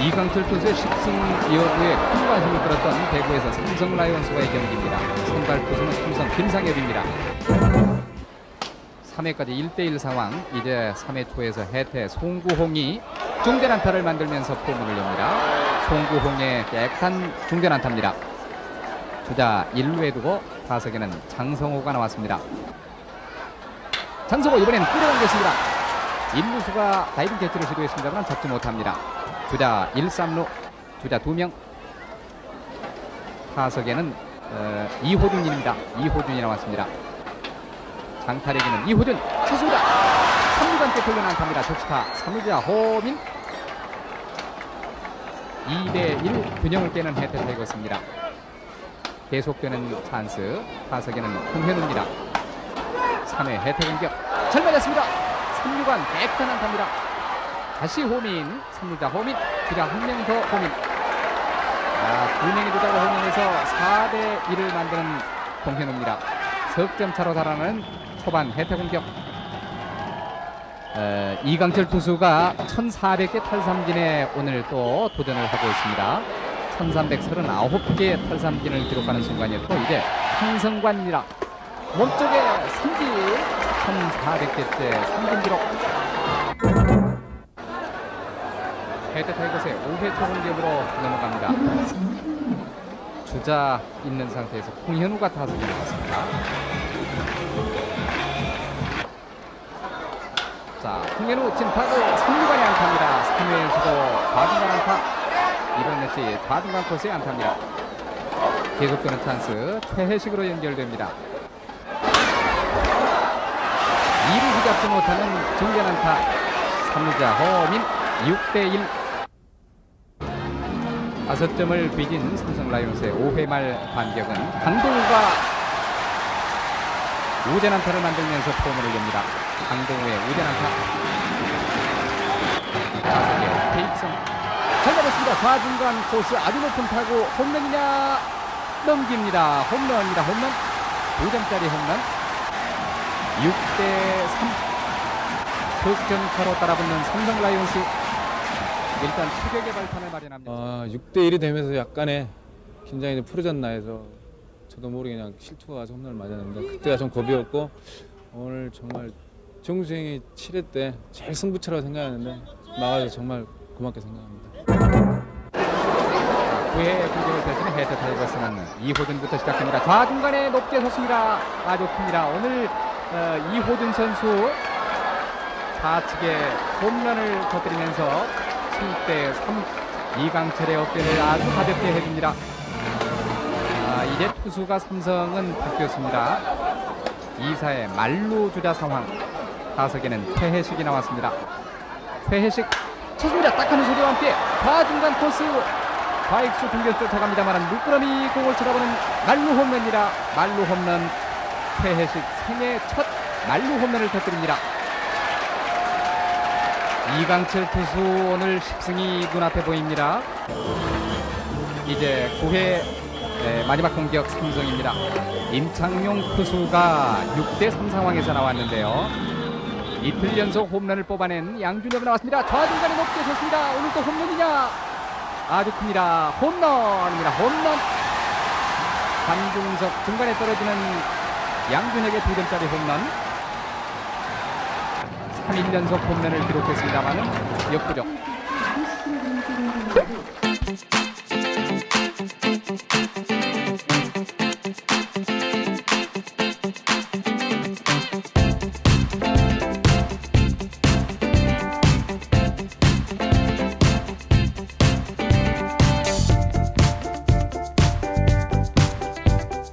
이강철 투수의 10승 이후에 큰 관심을 끌었던 대구에서 삼성 라이온스와의 경기입니다. 선발 투수는 삼성 김상엽입니다. 3회까지 1대1 상황. 이제 3회 초에서 해태 송구홍이 중전 안타를 만들면서 포문을 엽니다. 송구홍의 깨끗한 중전 안타입니다. 주자 1루에 두고 타석에는 장성호가 나왔습니다. 장성호 이번엔 끌어당겼습니다. 1루수가 다이빙 캐치를 시도했습니다만 잡지 못합니다. 주자 1, 3루 주자 2명 타석에는 어, 이호준입니다. 이호준이 나왔습니다. 장타력이는 이호준 쳤습니다. 3루간째 돌려 안타입니다. 적시타 3루자 호민 2대1 균형을 깨는 혜택 타이거스입니다. 계속되는 찬스 타석에는 홍현우입니다. 3회 혜택 공격 잘 맞았습니다. 3루간 깨끗한 안타입니다. 다시 호민 3루자 호민 주자 한명 더 호민 아, 두 명의 주자가 호민에서 4대 1을 만드는 홍현우입니다. 석점 차로 달아나는 초반 혜택 공격. 에, 이강철 투수가 1400개 탈삼진에 오늘 또 도전을 하고 있습니다. 1339개 탈삼진을 기록하는 순간이었고 이제 황성관이라 몸쪽에 삼진. 1400개째 삼진 기록 해태 타이거스의 5회 초 공격으로 넘어갑니다. 주자 있는 상태에서 홍현우가 타석에 나왔습니다. 자, 홍현우 진타고 3루간의 안타입니다. 3회에서도 좌중간 안타. 이번 매치 좌중간 코스의 안타입니다. 계속되는 찬스 최혜식으로 연결됩니다. 2루 잡지 못하는 중견 안타. 3루자 허민 6대1 다섯 점을 빚은 삼성 라이온스의 5회 말 반격은 강동우가 우전 안타를 만들면서 포문을 엽니다. 강동우의 우전 안타. 타석의 테이프성 잘 잡았습니다. 좌중간 코스 아주 높은 타구 홈런이냐 넘깁니다. 홈런입니다. 홈런 2점짜리 홈런 6대3 득점 차로 따라붙는 삼성 라이온스 일단 추격의 발판을 마련합니다. 아, 6대 1이 되면서 약간의 긴장이 좀 풀어졌나 해서 저도 모르게 그냥 실투가 홈런을 맞았는데 그때가 좀 겁이었고 오늘 정말 정수행이 7회 때 제일 승부처라고 생각하는데 막아서 정말 고맙게 생각합니다. 9회 공격을 펼치는 헤드 타이거스는 이호준부터 시작합니다. 좌중간에 높게 섰습니다. 아주 큽니다. 오늘 어, 이호준 선수 좌측에 홈런을 터뜨리면서 7대 3 이강철의 어깨를 아주 가볍게 해줍니다. 아, 이제 투수가 삼성은 바뀌었습니다. 2사의 말루 주자 상황. 타석에는 최혜식이 나왔습니다. 최혜식 쳤습니다. 딱 하는 소리와 함께 좌중간 코스 좌익수 중견 쫓아갑니다만 미끄러미 공을 쳐다보는 말루 홈런이라 말루 홈런 최혜식 생애 첫 말루 홈런을 터뜨립니다. 이강철 투수 오늘 10승이 눈앞에 보입니다. 이제 9회 마지막 공격 삼성입니다. 임창용 투수가 6대3 상황에서 나왔는데요. 이틀 연속 홈런을 뽑아낸 양준혁이 나왔습니다. 좌중간에 높게 섰습니다. 오늘 또 홈런이냐? 아주 큽니다. 홈런입니다. 홈런. 한중석 중간에 떨어지는 양준혁의 두 점짜리 홈런. 3일 연속 홈런을 기록했습니다만은 역부족.